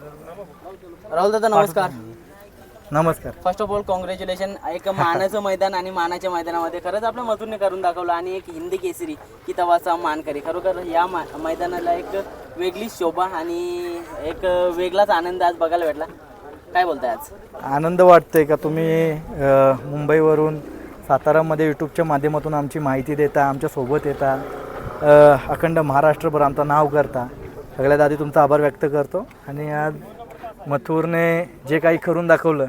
राहुल दादा नमस्कार. नमस्कार. फर्स्ट ऑफ ऑल कॉंग्रॅच्युलेशन एक मानाचं मैदान आणि मानाच्या मैदानामध्ये खरंच आपल्या मथुरने करून दाखवलं आणि एक हिंदी केसरी की तवाचा मानकरी खरोखर या मा मैदानाला एक वेगळी शोभा आणि एक वेगळाच आनंद आज बघायला भेटला. काय बोलताय आज? आनंद वाटतोय का? तुम्ही मुंबईवरून सातारामध्ये यूट्यूबच्या माध्यमातून आमची माहिती देता आमच्यासोबत येता अखंड महाराष्ट्रभर आमचं नाव करता. सगळ्यात आधी तुमचा आभार व्यक्त करतो. आणि आज मथुरने जे काही करून दाखवलं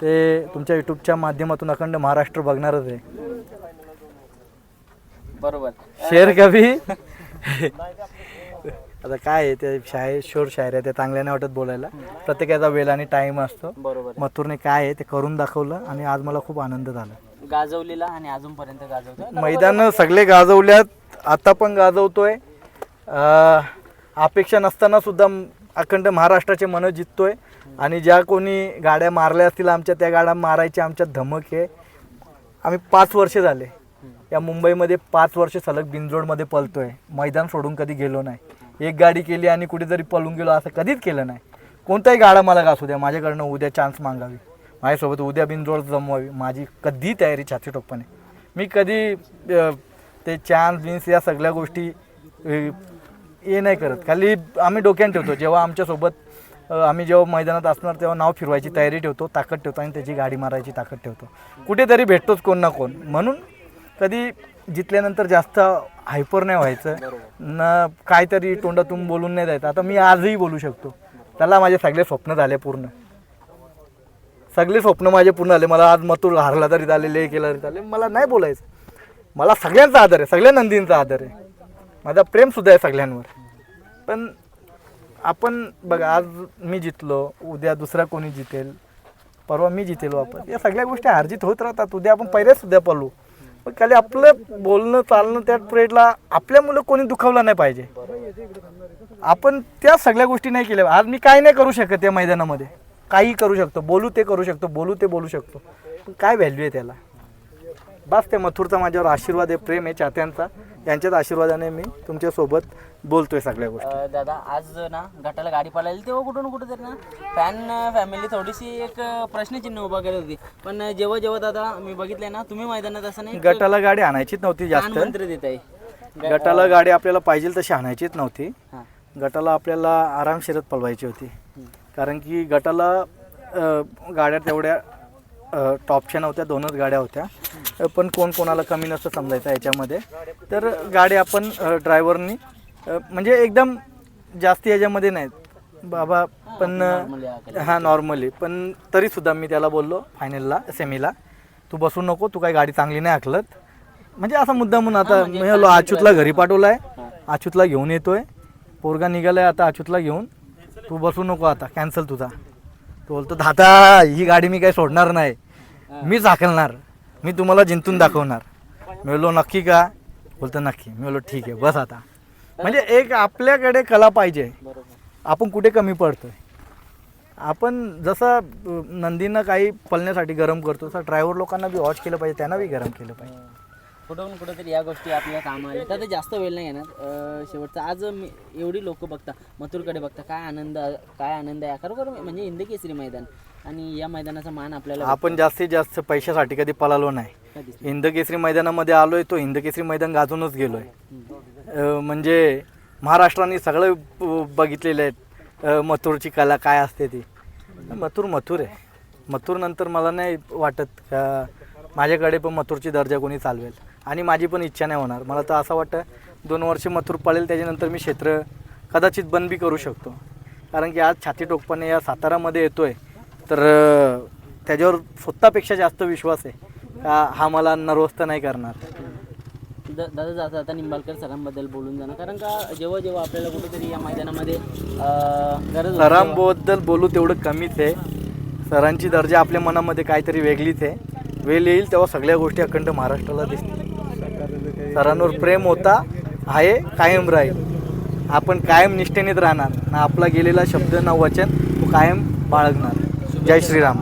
ते तुमच्या यूट्यूबच्या माध्यमातून अखंड महाराष्ट्र बघणारच आहे. बरोबर. शेअर कवी आता काय आहे ते शायर शोर शायर आहे ते चांगल्या नाही वाटत बोलायला. प्रत्येकाचा वेळ आणि टाईम असतो. बरोबर मथुरने काय आहे ते करून दाखवलं आणि आज मला खूप आनंद झाला. गाजवलेला आणि अजूनपर्यंत गाजवतोय. मैदान सगळे गाजवल्यात. आता पण गाजवतोय. अं, अपेक्षा नसताना सुद्धा अखंड महाराष्ट्राचे मन जिततोय आणि ज्या कोणी गाड्या मारल्या असतील आमच्या त्या गाड्या मारायची आमच्या धमक आहे. आम्ही पाच वर्षे झाले. या मुंबईमध्ये पाच वर्ष सलग बिनजोडमध्ये पलतोय मैदान सोडून कधी गेलो नाही. एक गाडी केली आणि कुठेतरी पळून गेलो असं कधीच केलं नाही. कोणताही गाडा मला घासू द्या. माझ्याकडनं उद्या चान्स मागावी. माझ्यासोबत उद्या बिनजोड जमवावी. माझी कधी तयारी छाती टोकपणे मी कधी ते चान्स बिन्स या सगळ्या गोष्टी हे नाही करत. खाली आम्ही डोक्यात ठेवतो. जेव्हा आमच्यासोबत आम्ही जेव्हा मैदानात असणार तेव्हा नाव फिरवायची तयारी ठेवतो ताकद ठेवतो आणि त्याची गाडी मारायची ताकद ठेवतो. कुठेतरी भेटतोच कोण ना कोण. म्हणून कधी जितल्यानंतर जास्त हायपर नाही व्हायचं न काहीतरी तोंडातून बोलून नाही द्यायचं आता मी आजही बोलू शकतो. त्याला माझे सगळे स्वप्न झाले पूर्ण. सगळे स्वप्न माझे पूर्ण झाले. मला आज मतूर हारला तरी झाले लय केलं तरी झाले मला नाही बोलायचं. मला सगळ्यांचा आदर आहे. सगळ्या नंदींचा आदर आहे. माझा प्रेमसुद्धा आहे सगळ्यांवर. पण आपण बघा आज मी जितलो उद्या दुसरा कोणी जितेल परवा मी जितेल आपण या सगळ्या गोष्टी हार्जित होत राहतात. उद्या आपण पहिल्यासुद्धा पडलो पण खाली आपलं बोलणं चालणं त्या ट्रेडला आपल्या मुलं कोणी दुखावलं नाही पाहिजे. आपण त्या सगळ्या गोष्टी नाही केल्या. आज मी काय नाही करू शकत या मैदानामध्ये. काही करू शकतो. बोलू ते करू शकतो. बोलू ते बोलू शकतो. पण काय व्हॅल्यू आहे त्याला? बस ते मथुरचा माझ्यावर आशीर्वाद आहे प्रेम आहे चाहत्यांचा. यांच्याच आशीर्वादाने मी तुमच्यासोबत बोलतोय सगळ्या गोष्टी. अ, दादा आज ना गटाला गाडी पळाली तेव्हा कुठून कुठं तरी ना फॅन फॅमिली थोडीशी एक प्रश्नचिन्ह उभा करत होती. पण जेव्हा जेव्हा दादा मी बघितलंय ना तुम्ही मैदानात असं नाही गटाला गाडी आणायचीच नव्हती जास्त. मंत्र देत आहे गटाला गाडी आपल्याला पाहिजे तशी आणायचीच नव्हती. हां. गटाला आपल्याला आरामशीरच पळवायची होती. कारण की गटाला अ, गाड्या तेवढ्या टॉपच्या नव्हत्या दोनच गाड्या होत्या. पण कोण कोणाला कमी नसतं समजायचं याच्यामध्ये. तर गाडी आपण ड्रायव्हरनी म्हणजे एकदम जास्ती याच्यामध्ये नाहीत बाबा पण हा नॉर्मली पण तरीसुद्धा मी त्याला बोललो फायनलला सेमीला तू बसू नको तू काही गाडी चांगली नाही आखलत. म्हणजे असा मुद्दा म्हणून आता मी अच्युतला घरी पाठवलाय अच्युतला घेऊन येतोय. पोरगा निघालाय आता अच्युतला घेऊन. तू बसू नको आता कॅन्सल तुझा. तो बोलतो दादा ही गाडी मी काही सोडणार नाही. मी झाकलणार. मी तुम्हाला जिंतून दाखवणार. मिळलो नक्की का? बोलतो नक्की. मी बोललो ठीक आहे बस आता. म्हणजे एक आपल्याकडे कला पाहिजे. आपण कुठे कमी पडतोय? आपण जसं नंदीनं काही पळण्यासाठी गरम करतो तसं ड्रायव्हर लोकांना बी वॉच केलं पाहिजे त्यांना बी गरम केलं पाहिजे. हो. कुठं कुठंतरी या गोष्टी आपल्या कामाला तर जास्त वेळ नाही येणार. शेवटचा आज मी एवढी लोक बघता मथुरकडे बघता काय आनंद काय आनंद आहे. खरोखर म्हणजे हिंद केसरी मैदान. आणि या मैदानाचा मान आपल्याला आपण जास्तीत जास्त पैशासाठी कधी पळालो नाही. कधीच हिंद केसरी मैदानामध्ये आलोय तो हिंद केसरी मैदान गाजूनच गेलोय. अ, म्हणजे महाराष्ट्राने सगळं ब- बघितलेलं आहे अ, मथुरची कला काय असते ती. मथुर मथुर आहे. मथुर नंतर मला नाही वाटत का माझ्याकडे पण मथुरची दर्जा कोणी चालवेल. आणि माझी पण इच्छा नाही होणार. मला तर असं वाटतं दोन वर्ष मथुर पळेल त्याच्यानंतर मी क्षेत्र कदाचित बंद बी करू शकतो. कारण की आज छाती टोकपणे या सातारामध्ये येतोय. तर त्याच्यावर स्वतःपेक्षा जास्त विश्वास आहे का हा मला नर्वस्त नाही करणार? द- दादा जाता आता निंबाळकर सरांबद्दल बोलून जाणं. कारण का जेव्हा जेव्हा आपल्याला कुठेतरी या मैदानामध्ये अं, गरज सरांबद्दल बोलू तेवढं कमीच आहे. सरांची दर्जा आपल्या मनामध्ये काहीतरी वेगळीच आहे. वेळ येईल तेव्हा सगळ्या गोष्टी अखंड महाराष्ट्राला दिसतील. सरांवर प्रेम होता आहे कायम राहील. आपण कायम निष्ठेनेच राहणार. ना आपला गेलेला शब्द ना वचन तो कायम बाळगणार. जय श्रीराम.